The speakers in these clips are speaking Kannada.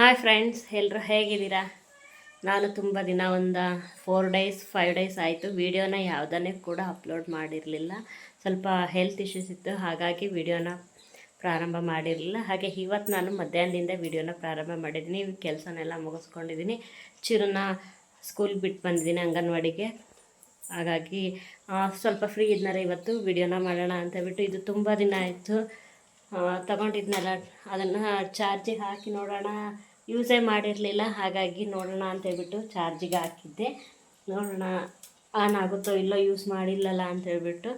ಹಾಯ್ ಫ್ರೆಂಡ್ಸ್ ಎಲ್ಲರೂ ಹೇಗಿದ್ದೀರಾ? ನಾನು ತುಂಬ ದಿನ ಒಂದು ಫೋರ್ ಡೇಸ್ ಫೈವ್ ಡೇಸ್ ಆಯಿತು. ವೀಡಿಯೋನ ಯಾವುದನ್ನೇ ಕೂಡ ಅಪ್ಲೋಡ್ ಮಾಡಿರಲಿಲ್ಲ. ಸ್ವಲ್ಪ ಹೆಲ್ತ್ ಇಶ್ಯೂಸ್ ಇತ್ತು, ಹಾಗಾಗಿ ವಿಡಿಯೋನ ಪ್ರಾರಂಭ ಮಾಡಿರಲಿಲ್ಲ. ಹಾಗೆ ಇವತ್ತು ನಾನು ಮಧ್ಯಾಹ್ನದಿಂದ ವೀಡಿಯೋನ ಪ್ರಾರಂಭ ಮಾಡಿದ್ದೀನಿ. ಕೆಲಸನೆಲ್ಲ ಮುಗಿಸ್ಕೊಂಡಿದ್ದೀನಿ. ಚಿರುನ ಸ್ಕೂಲ್ ಬಿಟ್ಟು ಬಂದಿದ್ದೀನಿ ಅಂಗನವಾಡಿಗೆ. ಹಾಗಾಗಿ ಸ್ವಲ್ಪ ಫ್ರೀ ಇದ್ನಾರ ಇವತ್ತು. ವಿಡಿಯೋನ ಮಾಡೋಣ ಅಂತ ಬಿಟ್ಟು ಇದು ತುಂಬ ದಿನ ಆಯಿತು. ತಗೊಂಡಿದ್ನಲ್ಲ. ಅದನ್ನು ಚಾರ್ಜಿಗೆ ಹಾಕಿ ನೋಡೋಣ. ಯೂಸೇ ಮಾಡಿರಲಿಲ್ಲ, ಹಾಗಾಗಿ ನೋಡೋಣ ಅಂತ ಹೇಳ್ಬಿಟ್ಟು ಚಾರ್ಜಿಗೆ ಹಾಕಿದ್ದೆ. ನೋಡೋಣ ಆನ್ ಆಗುತ್ತೋ ಇಲ್ಲೋ ಯೂಸ್ ಮಾಡಿಲ್ಲಲ್ಲ ಅಂತ ಹೇಳ್ಬಿಟ್ಟು.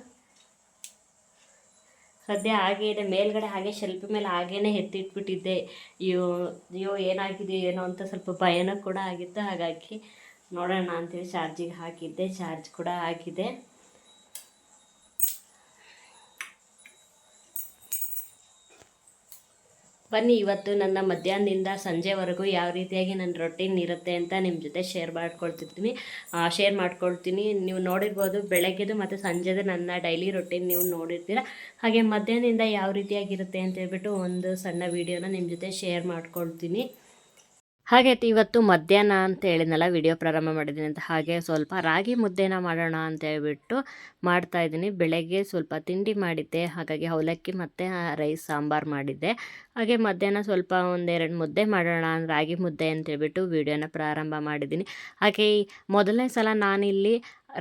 ಸದ್ಯ ಹಾಗೆ ಇದೆ, ಮೇಲ್ಗಡೆ ಹಾಗೆ ಶೆಲ್ಫ್ ಮೇಲೆ ಹಾಗೇ ಎತ್ತಿಟ್ಬಿಟ್ಟಿದ್ದೆ. ಅಯ್ಯೋ ಅಯ್ಯೋ, ಏನಾಗಿದೆ, ಏನೋ ಅಂತ ಸ್ವಲ್ಪ ಭಯನೂ ಕೂಡ ಆಗಿತ್ತು. ಹಾಗಾಗಿ ನೋಡೋಣ ಅಂತೇಳಿ ಚಾರ್ಜಿಗೆ ಹಾಕಿದ್ದೆ, ಚಾರ್ಜ್ ಕೂಡ ಆಗಿದೆ. ಬನ್ನಿ, ಇವತ್ತು ನನ್ನ ಮಧ್ಯಾಹ್ನದಿಂದ ಸಂಜೆವರೆಗೂ ಯಾವ ರೀತಿಯಾಗಿ ನನ್ನ ರೊಟೀನ್ ಇರುತ್ತೆ ಅಂತ ನಿಮ್ಮ ಜೊತೆ ಶೇರ್ ಮಾಡ್ಕೊಳ್ತಿರ್ತೀನಿ. ಶೇರ್ ಮಾಡ್ಕೊಳ್ತೀನಿ. ನೀವು ನೋಡಿರ್ಬೋದು ಬೆಳಗ್ಗೆದು ಮತ್ತು ಸಂಜೆದು ನನ್ನ ಡೈಲಿ ರೊಟೀನ್ ನೀವು ನೋಡಿರ್ತೀರ. ಹಾಗೆ ಮಧ್ಯಾಹ್ನದಿಂದ ಯಾವ ರೀತಿಯಾಗಿರುತ್ತೆ ಅಂತ ಹೇಳ್ಬಿಟ್ಟು ಒಂದು ಸಣ್ಣ ವೀಡಿಯೋನ ನಿಮ್ಮ ಜೊತೆ ಶೇರ್ ಮಾಡ್ಕೊಳ್ತೀನಿ. ಹಾಗೆ ಇವತ್ತು ಮಧ್ಯಾಹ್ನ ಅಂತ ಹೇಳಿದ್ನಲ್ಲ ವಿಡಿಯೋ ಪ್ರಾರಂಭ ಮಾಡಿದ್ದೀನಿ ಅಂತ. ಹಾಗೆ ಸ್ವಲ್ಪ ರಾಗಿ ಮುದ್ದೆನ ಮಾಡೋಣ ಅಂತ ಹೇಳ್ಬಿಟ್ಟು ಮಾಡ್ತಾ ಇದ್ದೀನಿ. ಬೆಳಗ್ಗೆ ಸ್ವಲ್ಪ ತಿಂಡಿ ಮಾಡಿದ್ದೆ. ಹಾಗಾಗಿ ಅವಲಕ್ಕಿ ಮತ್ತು ರೈಸ್ ಸಾಂಬಾರು ಮಾಡಿದ್ದೆ. ಹಾಗೆ ಮಧ್ಯಾಹ್ನ ಸ್ವಲ್ಪ ಒಂದೆರಡು ಮುದ್ದೆ ಮಾಡೋಣ, ರಾಗಿ ಮುದ್ದೆ ಅಂತ ಹೇಳಿಬಿಟ್ಟು ವಿಡಿಯೋನ ಪ್ರಾರಂಭ ಮಾಡಿದ್ದೀನಿ. ಹಾಗೆ ಮೊದಲನೇ ಸಲ ನಾನಿಲ್ಲಿ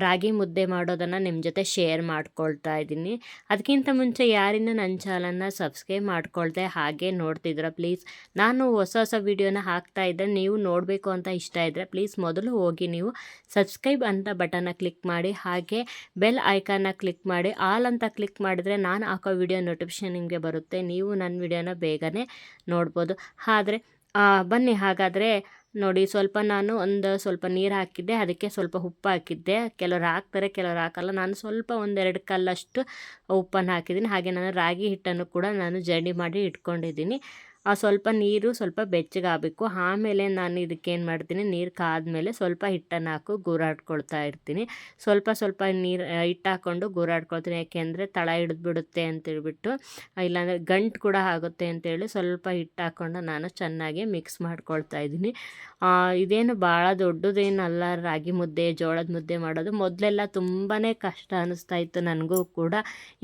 ರಾಗಿ ಮುದ್ದೆ ಮಾಡೋದನ್ನು ನಿಮ್ಮ ಜೊತೆ ಶೇರ್ ಮಾಡ್ಕೊಳ್ತಾ ಇದ್ದೀನಿ. ಅದಕ್ಕಿಂತ ಮುಂಚೆ ಯಾರಿನ್ನೂ ನನ್ನ ಚಾನಲ್ನ ಸಬ್ಸ್ಕ್ರೈಬ್ ಮಾಡ್ಕೊಳ್ದೆ ಹಾಗೆ ನೋಡ್ತಿದ್ರ ಪ್ಲೀಸ್ ನಾನು ಹೊಸ ಹೊಸ ವೀಡಿಯೋನ ಹಾಕ್ತಾ ಇದ್ದೆ. ನೀವು ನೋಡಬೇಕು ಅಂತ ಇಷ್ಟ ಇದ್ದರೆ ಪ್ಲೀಸ್ ಮೊದಲು ಹೋಗಿ ನೀವು ಸಬ್ಸ್ಕ್ರೈಬ್ ಅಂತ ಬಟನ್ನ ಕ್ಲಿಕ್ ಮಾಡಿ, ಹಾಗೆ ಬೆಲ್ ಐಕಾನ್ನ ಕ್ಲಿಕ್ ಮಾಡಿ ಆಲ್ ಅಂತ ಕ್ಲಿಕ್ ಮಾಡಿದರೆ ನಾನು ಹಾಕೋ ವಿಡಿಯೋ ನೋಟಿಫಿಕೇಷನ್ ನಿಮಗೆ ಬರುತ್ತೆ. ನೀವು ನನ್ನ ವಿಡಿಯೋನ ಬೇಗನೆ ನೋಡ್ಬೋದು. ಆದರೆ ಬನ್ನಿ ಹಾಗಾದರೆ ನೋಡಿ ಸ್ವಲ್ಪ ನಾನು ಒಂದು ಸ್ವಲ್ಪ ನೀರು ಹಾಕಿದ್ದೆ, ಅದಕ್ಕೆ ಸ್ವಲ್ಪ ಉಪ್ಪು ಹಾಕಿದ್ದೆ. ಕೆಲವ್ರು ಹಾಕ್ತಾರೆ, ಕೆಲವ್ರು ಹಾಕಲ್ಲ. ನಾನು ಸ್ವಲ್ಪ ಒಂದೆರಡು ಕಲ್ಲಷ್ಟು ಉಪ್ಪನ್ನು ಹಾಕಿದ್ದೀನಿ. ಹಾಗೆ ನಾನು ರಾಗಿ ಹಿಟ್ಟನ್ನು ಕೂಡ ನಾನು ಜರ್ನಿ ಮಾಡಿ ಇಟ್ಕೊಂಡಿದ್ದೀನಿ. ಸ್ವಲ್ಪ ನೀರು ಸ್ವಲ್ಪ ಬೆಚ್ಚಗಾಗಬೇಕು. ಆಮೇಲೆ ನಾನು ಇದಕ್ಕೇನು ಮಾಡ್ತೀನಿ, ನೀರು ಕಾದ್ಮೇಲೆ ಸ್ವಲ್ಪ ಹಿಟ್ಟನ್ನು ಹಾಕು ಗುರಾಡ್ಕೊಳ್ತಾ ಇರ್ತೀನಿ. ಸ್ವಲ್ಪ ಸ್ವಲ್ಪ ನೀರು ಹಿಟ್ಟು ಹಾಕ್ಕೊಂಡು ಗುರಾಡ್ಕೊಳ್ತೀನಿ. ಯಾಕೆಂದರೆ ತಳ ಹಿಡಿದ್ಬಿಡುತ್ತೆ ಅಂತೇಳ್ಬಿಟ್ಟು ಇಲ್ಲಾಂದರೆ ಗಂಟು ಕೂಡ ಆಗುತ್ತೆ ಅಂತೇಳಿ ಸ್ವಲ್ಪ ಹಿಟ್ಟು ಹಾಕ್ಕೊಂಡು ನಾನು ಚೆನ್ನಾಗಿ ಮಿಕ್ಸ್ ಮಾಡ್ಕೊಳ್ತಾ ಇದ್ದೀನಿ. ಇದೇನು ಭಾಳ ದೊಡ್ಡದೇನಲ್ಲ, ರಾಗಿ ಮುದ್ದೆ, ಜೋಳದ ಮುದ್ದೆ ಮಾಡೋದು. ಮೊದಲೆಲ್ಲ ತುಂಬಾ ಕಷ್ಟ ಅನ್ನಿಸ್ತಾ ಇತ್ತು ನನಗೂ ಕೂಡ.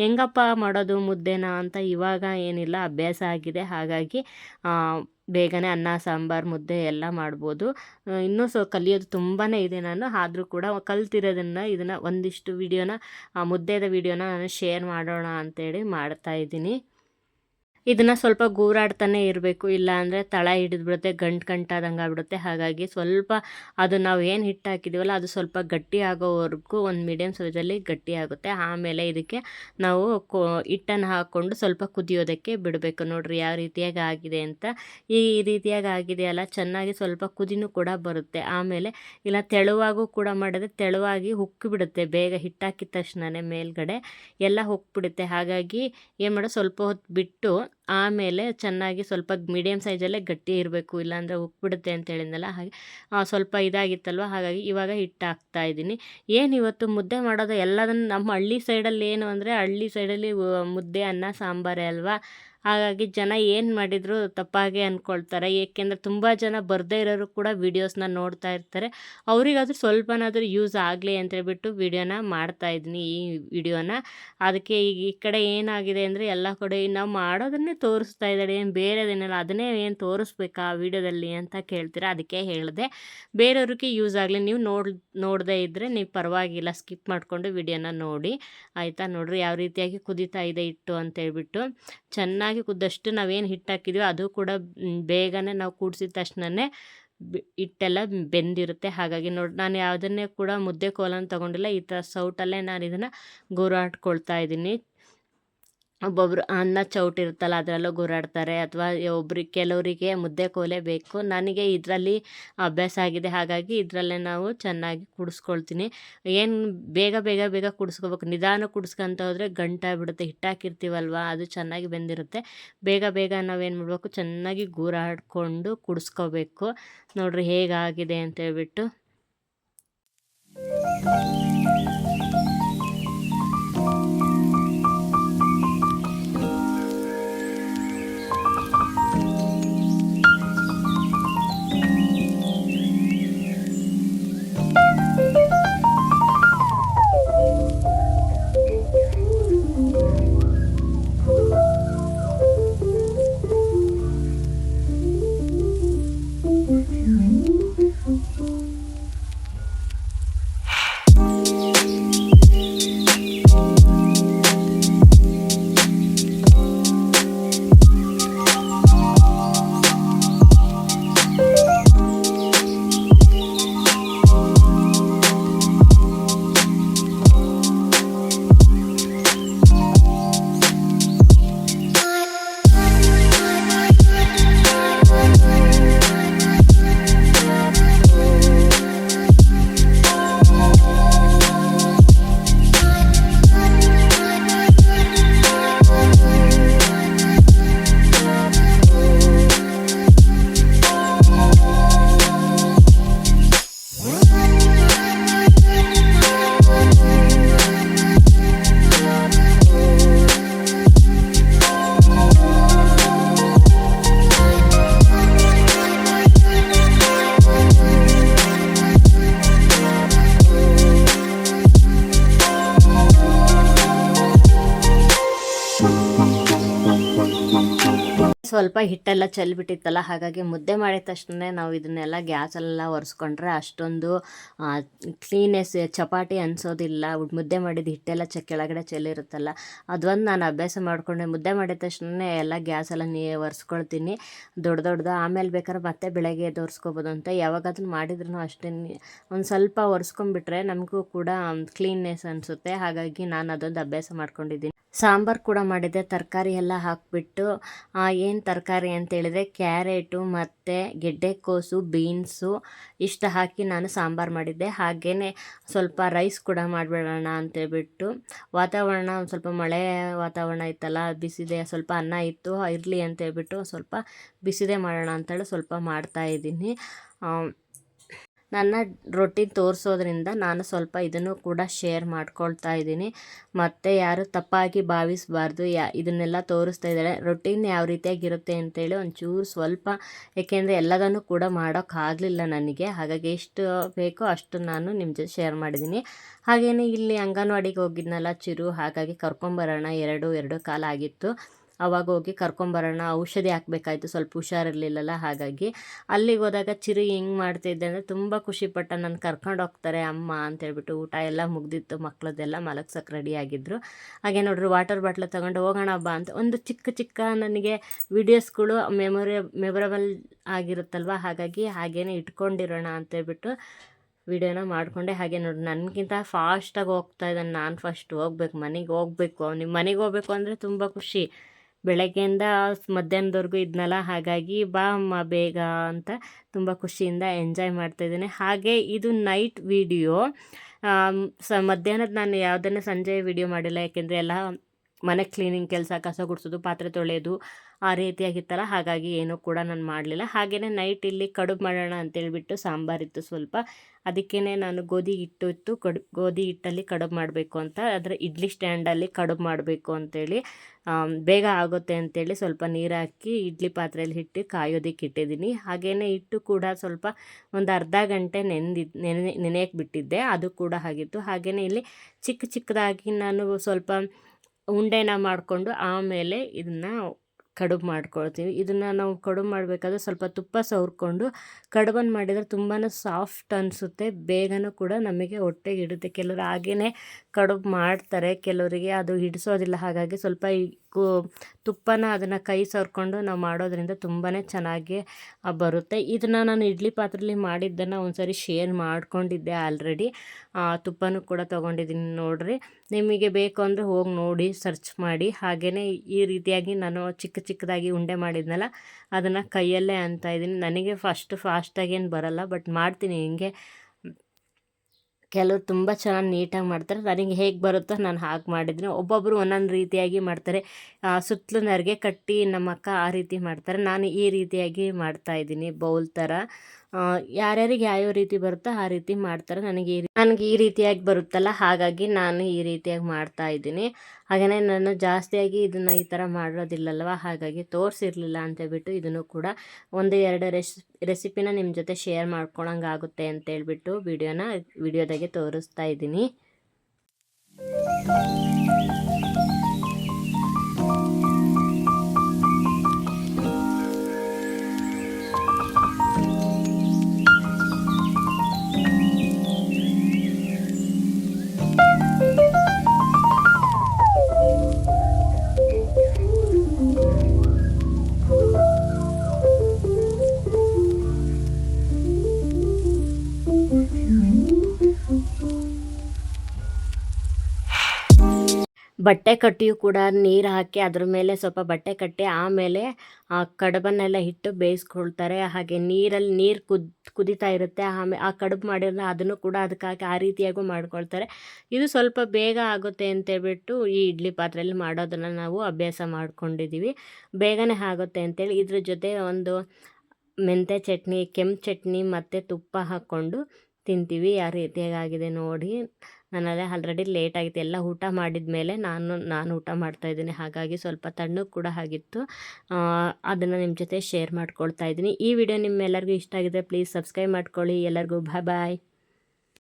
ಹೆಂಗಪ್ಪ ಮಾಡೋದು ಮುದ್ದೆನ ಅಂತ ಇವಾಗ ಏನಿಲ್ಲ, ಅಭ್ಯಾಸ ಆಗಿದೆ. ಹಾಗಾಗಿ ಬೇಗನೆ ಅನ್ನ, ಸಾಂಬಾರು, ಮುದ್ದೆ ಎಲ್ಲ ಮಾಡ್ಬೋದು. ಇನ್ನೂ ಸೊ ಕಲಿಯೋದು ತುಂಬಾ ಇದೆ ನಾನು. ಆದರೂ ಕೂಡ ಕಲ್ತಿರೋದನ್ನು ಇದನ್ನು ಒಂದಿಷ್ಟು ವಿಡಿಯೋನ ಮುದ್ದೆದ ವಿಡಿಯೋನ ನಾನು ಶೇರ್ ಮಾಡೋಣ ಅಂತೇಳಿ ಮಾಡ್ತಾಯಿದ್ದೀನಿ ಇದನ್ನು ಸ್ವಲ್ಪ ಗೂರಾಡ್ತಾನೆ ಇರಬೇಕು, ಇಲ್ಲ ಅಂದರೆ ತಳ ಹಿಡಿದ್ಬಿಡುತ್ತೆ, ಗಂಟು ಗಂಟಾದಂಗೆ ಆಗ್ಬಿಡುತ್ತೆ. ಹಾಗಾಗಿ ಸ್ವಲ್ಪ ಅದು ನಾವು ಏನು ಹಿಟ್ಟು ಹಾಕಿದ್ದೀವಲ್ಲ ಅದು ಸ್ವಲ್ಪ ಗಟ್ಟಿ ಆಗೋವರೆಗೂ ಒಂದು ಮೀಡಿಯಮ್ ಸೈಜಲ್ಲಿ ಗಟ್ಟಿ ಆಗುತ್ತೆ. ಆಮೇಲೆ ಇದಕ್ಕೆ ನಾವು ಕೊ, ಹಿಟ್ಟನ್ನು ಹಾಕ್ಕೊಂಡು ಸ್ವಲ್ಪ ಕುದಿಯೋದಕ್ಕೆ ಬಿಡಬೇಕು. ನೋಡ್ರಿ ಯಾವ ರೀತಿಯಾಗಿ ಆಗಿದೆ ಅಂತ. ಈ ರೀತಿಯಾಗಿ ಆಗಿದೆಯಲ್ಲ ಚೆನ್ನಾಗಿ ಸ್ವಲ್ಪ ಕುದಿನೂ ಕೂಡ ಬರುತ್ತೆ. ಆಮೇಲೆ ಇಲ್ಲ ತೆಳುವಾಗೂ ಕೂಡ ಮಾಡಿದ್ರೆ ತೆಳುವಾಗಿ ಬಿಡುತ್ತೆ ಬೇಗ ಹಿಟ್ಟಾಕಿದ ತಕ್ಷಣವೇ ಮೇಲ್ಗಡೆ. ಎಲ್ಲ ಉಕ್ಬಿಡುತ್ತೆ. ಹಾಗಾಗಿ ಏನು ಮಾಡೋ ಸ್ವಲ್ಪ ಹೊತ್ತು ಬಿಟ್ಟು ಆಮೇಲೆ ಚೆನ್ನಾಗಿ ಸ್ವಲ್ಪ ಮೀಡಿಯಮ್ ಸೈಜಲ್ಲೇ ಗಟ್ಟಿ ಇರಬೇಕು, ಇಲ್ಲಾಂದರೆ ಉಕ್ಬಿಡುತ್ತೆ ಅಂತ ಹೇಳಿದ್ನಲ್ಲ, ಹಾಗೆ ಸ್ವಲ್ಪ ಇದಾಗಿತ್ತಲ್ವ, ಹಾಗಾಗಿ ಇವಾಗ ಹಿಟ್ಟು ಹಾಕ್ತಾ ಇದ್ದೀನಿ. ಏನು ಇವತ್ತು ಮುದ್ದೆ ಮಾಡೋದು? ಎಲ್ಲದನ್ನು ನಮ್ಮ ಹಳ್ಳಿ ಸೈಡಲ್ಲಿ ಏನು ಅಂದರೆ ಹಳ್ಳಿ ಸೈಡಲ್ಲಿ ಮುದ್ದೆ, ಅನ್ನ, ಸಾಂಬಾರೇ ಅಲ್ವಾ? ಹಾಗಾಗಿ ಜನ ಏನು ಮಾಡಿದರೂ ತಪ್ಪಾಗೆ ಅಂದ್ಕೊಳ್ತಾರೆ ಏಕೆಂದರೆ ತುಂಬ ಜನ ಬರದೇ ಇರೋರು ಕೂಡ ವೀಡಿಯೋಸ್ನ ನೋಡ್ತಾ ಇರ್ತಾರೆ. ಅವರಿಗಾದ್ರೂ ಸ್ವಲ್ಪನಾದರೂ ಯೂಸ್ ಆಗಲಿ ಅಂತೇಳ್ಬಿಟ್ಟು ವೀಡಿಯೋನ ಮಾಡ್ತಾ ಇದ್ದೀನಿ ಈ ವಿಡಿಯೋನ ಅದಕ್ಕೆ ಈಗ ಈ ಕಡೆ ಏನಾಗಿದೆ ಅಂದರೆ ಎಲ್ಲ ಕಡೆ ನಾವು ಮಾಡೋದನ್ನೇ ತೋರಿಸ್ತಾ ಇದ್ದಾಳೆ. ಏನು ಬೇರೆದೇನಲ್ಲ, ಅದನ್ನೇ ಏನು ತೋರಿಸ್ಬೇಕಾ ಆ ವಿಡಿಯೋದಲ್ಲಿ ಅಂತ ಕೇಳ್ತೀರಾ? ಅದಕ್ಕೆ ಹೇಳಿದೆ. ಬೇರೆಯವ್ರಿಗೆ ಯೂಸ್ ಆಗಲಿ. ನೀವು ನೋಡ್, ನೋಡದೇ ಇದ್ದರೆ ನೀವು ಪರವಾಗಿಲ್ಲ ಸ್ಕಿಪ್ ಮಾಡಿಕೊಂಡು ವಿಡಿಯೋನ ನೋಡಿ. ಆಯಿತಾ? ನೋಡಿರಿ, ಯಾವ ರೀತಿಯಾಗಿ ಕುದೀತಾ ಇದೆ ಇಟ್ಟು ಅಂತೇಳ್ಬಿಟ್ಟು ಚೆನ್ನಾಗಿ ಚೆನ್ನಾಗಿ ಕುದ್ದಷ್ಟು ನಾವೇನು ಹಿಟ್ಟು ಹಾಕಿದ್ವಿ, ಅದು ಕೂಡ ಬೇಗನೆ ನಾವು ಕೂಡಿಸಿದ ತಕ್ಷಣವೇ ಹಿಟ್ಟೆಲ್ಲ ಬೆಂದಿರುತ್ತೆ. ಹಾಗಾಗಿ ನೋಡಿ, ನಾನು ಯಾವುದನ್ನೇ ಕೂಡ ಮುದ್ದೆ ಕೋಲನ್ನು ತೊಗೊಂಡಿಲ್ಲ, ಈ ಥರ ಸೌಟಲ್ಲೇ ನಾನು ಇದನ್ನು ಗೂರಾಟ್ಕೊಳ್ತಾ ಇದ್ದೀನಿ. ಒಬ್ಬೊಬ್ಬರು ಅನ್ನ ಚೌಟ್ ಇರುತ್ತಲ್ಲ, ಅದರಲ್ಲೂ ಗುರಾಡ್ತಾರೆ. ಅಥವಾ ಒಬ್ರಿಗೆ ಕೆಲವರಿಗೆ ಮುದ್ದೆ ಕೋಲೆ ಬೇಕು. ನನಗೆ ಇದರಲ್ಲಿ ಅಭ್ಯಾಸ ಆಗಿದೆ. ಹಾಗಾಗಿ ಇದರಲ್ಲೇ ನಾವು ಚೆನ್ನಾಗಿ ಕುಡಿಸ್ಕೊಳ್ತೀನಿ. ಏನು ಬೇಗ ಬೇಗ ಬೇಗ ಕುಡಿಸ್ಕೋಬೇಕು. ನಿಧಾನ ಕುಡಿಸ್ಕೊಂತ ಹೋದರೆ ಗಂಟಾಗ್ಬಿಡುತ್ತೆ ಹಿಟ್ಟು ಹಾಕಿರ್ತೀವಲ್ವ ಅದು ಚೆನ್ನಾಗಿ ಬೆಂದಿರುತ್ತೆ. ಬೇಗ ಬೇಗ ನಾವೇನು ಮಾಡಬೇಕು? ಚೆನ್ನಾಗಿ ಗೂರಾಡ್ಕೊಂಡು ಕುಡಿಸ್ಕೋಬೇಕು. ನೋಡ್ರಿ ಹೇಗಾಗಿದೆ ಅಂತ ಸ್ವಲ್ಪ ಹಿಟ್ಟೆಲ್ಲ ಚೆಲ್ಬಿಟ್ಟಿತ್ತಲ್ಲ, ಹಾಗಾಗಿ ಮುದ್ದೆ ಮಾಡಿದ ತಕ್ಷಣ ನಾವು ಇದನ್ನೆಲ್ಲ ಗ್ಯಾಸಲ್ಲೆಲ್ಲ ಒರೆಸ್ಕೊಂಡ್ರೆ ಅಷ್ಟೊಂದು ಕ್ಲೀನೆಸ್ ಚಪಾಟಿ ಅನ್ಸೋದಿಲ್ಲ. ಮುದ್ದೆ ಮಾಡಿದ ಹಿಟ್ಟೆಲ್ಲ ಚ, ಕೆಳಗಡೆ ಚೆಲ್ಲಿರುತ್ತಲ್ಲ. ಅದೊಂದು ನಾನು ಅಭ್ಯಾಸ ಮಾಡಿಕೊಂಡೆ. ಮುದ್ದೆ ಮಾಡಿದ ತಕ್ಷಣ ಎಲ್ಲ ಗ್ಯಾಸೆಲ್ಲ ನೀ, ಒರೆಸ್ಕೊಳ್ತೀನಿ. ದೊಡ್ಡ ದೊಡ್ಡದು ಆಮೇಲೆ ಬೇಕಾದ್ರೆ ಮತ್ತೆ ಬೆಳಗ್ಗೆ ಎದ್ದು ಒರೆಸ್ಕೋಬೋದು ಅಂತ ಯಾವಾಗಾದ್ರೂ ಮಾಡಿದ್ರೂ ಅಷ್ಟೇ. ಒಂದು ಸ್ವಲ್ಪ ಒರೆಸ್ಕೊಂಡ್ಬಿಟ್ರೆ ನಮಗೂ ಕೂಡ ಕ್ಲೀನ್ನೆಸ್ ಅನಿಸುತ್ತೆ. ಹಾಗಾಗಿ ನಾನು ಅದೊಂದು ಅಭ್ಯಾಸ ಮಾಡ್ಕೊಂಡಿದ್ದೀನಿ. ಸಾಂಬಾರು ಕೂಡ ಮಾಡಿದ್ದೆ, ತರಕಾರಿ ಎಲ್ಲ ಹಾಕಿಬಿಟ್ಟು ಏನು ತರಕಾರಿ ಅಂತೇಳಿದರೆ ಕ್ಯಾರೆಟು ಮತ್ತು ಗೆಡ್ಡೆಕೋಸು, ಬೀನ್ಸು ಇಷ್ಟು ಹಾಕಿ ನಾನು ಸಾಂಬಾರು ಮಾಡಿದ್ದೆ. ಹಾಗೇ ಸ್ವಲ್ಪ ರೈಸ್ ಕೂಡ ಮಾಡಿಬಿಡೋಣ ಅಂತೇಳ್ಬಿಟ್ಟು ವಾತಾವರಣ ಒಂದು ಸ್ವಲ್ಪ ಮಳೆ ವಾತಾವರಣ ಇತ್ತಲ್ಲ, ಬಿಸಿದೆ, ಸ್ವಲ್ಪ ಅನ್ನ ಇತ್ತು, ಇರಲಿ ಅಂತೇಳ್ಬಿಟ್ಟು ಸ್ವಲ್ಪ ಬಿಸಿದೆ ಮಾಡೋಣ ಅಂತೇಳಿ ಸ್ವಲ್ಪ ಮಾಡ್ತಾಯಿದ್ದೀನಿ ನನ್ನ ರೊಟೀನ್ ತೋರಿಸೋದ್ರಿಂದ ನಾನು ಸ್ವಲ್ಪ ಇದನ್ನು ಕೂಡ ಶೇರ್ ಮಾಡ್ಕೊಳ್ತಾ ಇದ್ದೀನಿ. ಮತ್ತು ಯಾರು ತಪ್ಪಾಗಿ ಭಾವಿಸಬಾರ್ದು, ಯಾ, ಇದನ್ನೆಲ್ಲ ತೋರಿಸ್ತಾ ಇದ್ದಾರೆ. ರೊಟೀನ್ ಯಾವ ರೀತಿಯಾಗಿರುತ್ತೆ ಅಂತೇಳಿ ಒಂಚೂರು ಸ್ವಲ್ಪ, ಏಕೆಂದರೆ ಎಲ್ಲದನ್ನು ಕೂಡ ಮಾಡೋಕ್ಕಾಗಲಿಲ್ಲ ನನಗೆ. ಹಾಗಾಗಿ ಎಷ್ಟು ಬೇಕೋ ಅಷ್ಟು ನಾನು ನಿಮ್ಮ ಜೊತೆ ಶೇರ್ ಮಾಡಿದ್ದೀನಿ. ಹಾಗೆಯೇ ಇಲ್ಲಿ ಅಂಗನವಾಡಿಗೆ ಹೋಗಿದ್ನಲ್ಲ ಚಿರು, ಹಾಗಾಗಿ ಕರ್ಕೊಂಬರೋಣ, ಎರಡು ಎರಡು ಕಾಲ ಆಗಿತ್ತು ಅವಾಗ ಹೋಗಿ ಕರ್ಕೊಂಬರೋಣ, ಔಷಧಿ ಹಾಕಬೇಕಾಯ್ತು, ಸ್ವಲ್ಪ ಹುಷಾರಿರ್ಲಿಲ್ಲಲ್ಲ, ಹಾಗಾಗಿ. ಅಲ್ಲಿಗೆ ಹೋದಾಗ ಚಿರು ಹೆಂಗೆ ಮಾಡ್ತಿದ್ದೆ ಅಂದರೆ ತುಂಬ ಖುಷಿಪಟ್ಟ ನಾನು ಕರ್ಕೊಂಡು ಹೋಗ್ತಾರೆ ಅಮ್ಮ ಅಂತೇಳ್ಬಿಟ್ಟು ಊಟ ಎಲ್ಲ ಮುಗ್ದಿತ್ತು ಮಕ್ಕಳದ್ದೆಲ್ಲ ಮಲಗ್ಸೋಕೆ ರೆಡಿಯಾಗಿದ್ದರು ಹಾಗೆ ನೋಡ್ರಿ ವಾಟರ್ ಬಾಟ್ಲ್ ತೊಗೊಂಡು ಹೋಗೋಣ ಬಾ ಅಂತ ಒಂದು ಚಿಕ್ಕ ಚಿಕ್ಕ ನನಗೆ ವಿಡಿಯೋಸ್ಗಳು ಮೆಮೊರಿ ಮೆಮೊರಬಲ್ ಆಗಿರುತ್ತಲ್ವ, ಹಾಗಾಗಿ ಹಾಗೇನೆ ಇಟ್ಕೊಂಡಿರೋಣ ಅಂತೇಳ್ಬಿಟ್ಟು ವಿಡಿಯೋನ ಮಾಡಿಕೊಂಡೆ. ಹಾಗೆ ನೋಡಿ ನನಗಿಂತ ಫಾಸ್ಟಾಗಿ ಹೋಗ್ತಾ ಇದ್ದಾನೆ, ನಾನು ಫಸ್ಟ್ ಹೋಗ್ಬೇಕು, ಮನೆಗೆ ಹೋಗ್ಬೇಕು ನಿಮ್ಮ ಮನೆಗೆ ಹೋಗ್ಬೇಕು ಅಂದರೆ ತುಂಬ ಖುಷಿ. ಬೆಳಗ್ಗೆಯಿಂದ ಮಧ್ಯಾಹ್ನದವರೆಗೂ ಇದ್ನಲ್ಲ, ಹಾಗಾಗಿ ಬಾ ಅಮ್ಮ ಬೇಗ ಅಂತ ತುಂಬ ಖುಷಿಯಿಂದ ಎಂಜಾಯ್ ಮಾಡ್ತಾಯಿದ್ದೇನೆ ಹಾಗೆ ಇದು ನೈಟ್ ವಿಡಿಯೋ ಸ, ಮಧ್ಯಾಹ್ನದ ನಾನು ಯಾವುದನ್ನು ಸಂಜೆ ವಿಡಿಯೋ ಮಾಡಿಲ್ಲ, ಯಾಕೆಂದರೆ ಎಲ್ಲ ಮನೆ ಕ್ಲೀನಿಂಗ್ ಕೆಲಸ, ಕಸ ಗುಡಿಸೋದು, ಪಾತ್ರೆ ತೊಳೆಯೋದು ಆ ರೀತಿಯಾಗಿತ್ತಲ್ಲ, ಹಾಗಾಗಿ ಏನೂ ಕೂಡ ನಾನು ಮಾಡಲಿಲ್ಲ. ಹಾಗೆಯೇ ನೈಟ್ ಇಲ್ಲಿ ಕಡುಬು ಮಾಡೋಣ ಅಂತೇಳ್ಬಿಟ್ಟು ಸಾಂಬಾರಿತ್ತು ಸ್ವಲ್ಪ. ಅದಕ್ಕೇ ನಾನು ಗೋಧಿ ಹಿಟ್ಟು ಇತ್ತು. ಕಡು, ಗೋಧಿ ಹಿಟ್ಟಲ್ಲಿ ಕಡುಬು ಮಾಡಬೇಕು ಅಂತ, ಅದರ ಇಡ್ಲಿ ಸ್ಟ್ಯಾಂಡಲ್ಲಿ ಕಡುಬು ಮಾಡಬೇಕು ಅಂತೇಳಿ ಬೇಗ ಆಗುತ್ತೆ ಅಂತೇಳಿ ಸ್ವಲ್ಪ ನೀರು ಹಾಕಿ ಇಡ್ಲಿ ಪಾತ್ರೆಯಲ್ಲಿ ಹಿಟ್ಟು ಕಾಯೋದಕ್ಕೆ ಇಟ್ಟಿದ್ದೀನಿ. ಹಾಗೆಯೇ ಹಿಟ್ಟು ಕೂಡ ಸ್ವಲ್ಪ ಒಂದು ಅರ್ಧ ಗಂಟೆ ನೆನೆದಿದ್ದು ನೆನೆ ನೆನೆಯಕ್ಕೆ ಬಿಟ್ಟಿದ್ದೆ. ಅದು ಕೂಡ ಆಗಿತ್ತು. ಹಾಗೆಯೇ ಇಲ್ಲಿ ಚಿಕ್ಕ ಚಿಕ್ಕದಾಗಿ ನಾನು ಸ್ವಲ್ಪ ಉಂಡೆನ ಮಾಡಿಕೊಂಡು ಆಮೇಲೆ ಇದನ್ನು ಕಡುಬು ಮಾಡ್ಕೊಳ್ತೀವಿ. ಇದನ್ನು ನಾವು ಕಡುಬು ಮಾಡಬೇಕಾದ್ರೆ ಸ್ವಲ್ಪ ತುಪ್ಪ ಸವರ್ಕೊಂಡು ಕಡುಬನ್ನು ಮಾಡಿದರೆ ತುಂಬಾ ಸಾಫ್ಟ್ ಅನಿಸುತ್ತೆ. ಬೇಗನೂ ಕೂಡ ನಮಗೆ ಹೊಟ್ಟೆಗೆ ಹಿಡುತ್ತೆ ಕೆಲವರು ಹಾಗೆಯೇ ಕಡುಬು ಮಾಡ್ತಾರೆ. ಕೆಲವರಿಗೆ ಅದು ಹಿಡಿಸೋದಿಲ್ಲ. ಹಾಗಾಗಿ ಸ್ವಲ್ಪ ಈ ತುಪ್ಪನ ಅದನ್ನು ಕೈ ಸವರ್ಕೊಂಡು ನಾವು ಮಾಡೋದ್ರಿಂದ ತುಂಬಾ ಚೆನ್ನಾಗಿ ಬರುತ್ತೆ. ಇದನ್ನು ನಾನು ಇಡ್ಲಿ ಪಾತ್ರೆಯಲ್ಲಿ ಮಾಡಿದ್ದನ್ನು ಒಂದು ಸರಿ ಶೇರ್ ಮಾಡ್ಕೊಂಡಿದ್ದೆ ಆಲ್ರೆಡಿ ತುಪ್ಪನೂ ಕೂಡ ತೊಗೊಂಡಿದ್ದೀನಿ ನೋಡಿರಿ. ನಿಮಗೆ ಬೇಕು ಅಂದರೆ ಹೋಗಿ ನೋಡಿ ಸರ್ಚ್ ಮಾಡಿ. ಹಾಗೆಯೇ ಈ ರೀತಿಯಾಗಿ ನಾನು ಚಿಕ್ಕ ಚಿಕ್ಕದಾಗಿ ಉಂಡೆ ಮಾಡಿದ್ನಲ್ಲ, ಅದನ್ನು ಕೈಯಲ್ಲೇ ಅಂತ ಇದ್ದೀನಿ. ನನಗೆ ಫಸ್ಟ್ ಫಾಸ್ಟಾಗೇನು ಬರಲ್ಲ ಬಟ್ ಮಾಡ್ತೀನಿ. ಹಿಂಗೆ ಕೆಲವರು ತುಂಬ ಚೆನ್ನಾಗಿ ನೀಟಾಗಿ ಮಾಡ್ತಾರೆ. ನನಗೆ ಹೇಗೆ ಬರುತ್ತೋ ನಾನು ಹಾಗೆ ಮಾಡಿದ್ರೆ ಒಬ್ಬೊಬ್ಬರು ಒಂದೊಂದು ರೀತಿಯಾಗಿ ಮಾಡ್ತಾರೆ. ಸುತ್ತಲೂ ನರಿಗೆ ಕಟ್ಟಿ ನಮ್ಮ ಅಕ್ಕ ಆ ರೀತಿ ಮಾಡ್ತಾರೆ. ನಾನು ಈ ರೀತಿಯಾಗಿ ಮಾಡ್ತಾಯಿದ್ದೀನಿ ಬೌಲ್ ಥರ ಯಾರ್ಯಾರಿಗೆ ಯಾವ್ಯಾವ ರೀತಿ ಬರುತ್ತೋ ಆ ರೀತಿ ಮಾಡ್ತಾರೆ. ನನಗೆ ಈ ನನಗೆ ಈ ರೀತಿಯಾಗಿ ಬರುತ್ತಲ್ಲ, ಹಾಗಾಗಿ ನಾನು ಈ ರೀತಿಯಾಗಿ ಮಾಡ್ತಾ ಇದ್ದೀನಿ. ಹಾಗೆಯೇ ನಾನು ಜಾಸ್ತಿಯಾಗಿ ಇದನ್ನು ಈ ಥರ ಮಾಡೋದಿಲ್ಲಲ್ವ, ಹಾಗಾಗಿ ತೋರಿಸಿರ್ಲಿಲ್ಲ ಅಂತೇಳ್ಬಿಟ್ಟು ಇದನ್ನು ಕೂಡ ಒಂದು ಎರಡು ರೆಸಿ, ರೆಸಿಪಿನ ನಿಮ್ಮ ಜೊತೆ ಶೇರ್ ಮಾಡ್ಕೊಳಂಗಾಗುತ್ತೆ ಅಂತೇಳ್ಬಿಟ್ಟು ವಿಡಿಯೋನ, ವಿಡಿಯೋದಾಗೆ ತೋರಿಸ್ತಾ ಇದ್ದೀನಿ. ಬಟ್ಟೆ ಕಟ್ಟಿಯೂ ಕೂಡ ನೀರು ಹಾಕಿ ಅದ್ರ ಮೇಲೆ ಸ್ವಲ್ಪ ಬಟ್ಟೆ ಕಟ್ಟಿ ಆಮೇಲೆ ಆ ಕಡುಬನ್ನೆಲ್ಲ ಇಟ್ಟು ಬೇಯಿಸ್ಕೊಳ್ತಾರೆ. ಹಾಗೆ ನೀರಲ್ಲಿ ನೀರು ಕುದ್, ಕುದೀತಾ ಇರುತ್ತೆ. ಆಮೇಲೆ ಆ ಕಡುಬು ಮಾಡಿರಲ್ಲ ಅದನ್ನು ಕೂಡ ಅದಕ್ಕೆ ಹಾಕಿ ಆ ರೀತಿಯಾಗೂ ಮಾಡ್ಕೊಳ್ತಾರೆ. ಇದು ಸ್ವಲ್ಪ ಬೇಗ ಆಗುತ್ತೆ ಅಂತೇಳ್ಬಿಟ್ಟು ಈ ಇಡ್ಲಿ ಪಾತ್ರೆಯಲ್ಲಿ ಮಾಡೋದನ್ನು ನಾವು ಅಭ್ಯಾಸ ಮಾಡ್ಕೊಂಡಿದ್ದೀವಿ ಬೇಗನೆ ಆಗುತ್ತೆ ಅಂತೇಳಿ ಇದ್ರ ಜೊತೆ ಒಂದು ಮೆಂತ್ಯ ಚಟ್ನಿ, ಕೆಂಪು ಚಟ್ನಿ ಮತ್ತು ತುಪ್ಪ ಹಾಕ್ಕೊಂಡು ತಿಂತೀವಿ. ಯಾವ ರೀತಿಯಾಗಿದೆ ನೋಡಿ. ನಾನಲ್ಲೇ ಆಲ್ರೆಡಿ ಲೇಟ್ ಆಗಿತ್ತು. ಎಲ್ಲ ಊಟ ಮಾಡಿದ ಮೇಲೆ ನಾನು ನಾನು ಊಟ ಮಾಡ್ತಾಯಿದ್ದೀನಿ ಹಾಗಾಗಿ ಸ್ವಲ್ಪ ತಣ್ಣಗೆ ಕೂಡ ಆಗಿತ್ತು. ಅದನ್ನು ನಿಮ್ಮ ಜೊತೆ ಶೇರ್ ಮಾಡ್ಕೊಳ್ತಾ ಇದ್ದೀನಿ. ಈ ವಿಡಿಯೋ ನಿಮ್ಮೆಲ್ಲರಿಗೂ ಇಷ್ಟ ಆಗಿದೆ ಪ್ಲೀಸ್ ಸಬ್ಸ್ಕ್ರೈಬ್ ಮಾಡ್ಕೊಳ್ಳಿ. ಎಲ್ಲರಿಗೂ ಬಾಯ್ ಬಾಯ್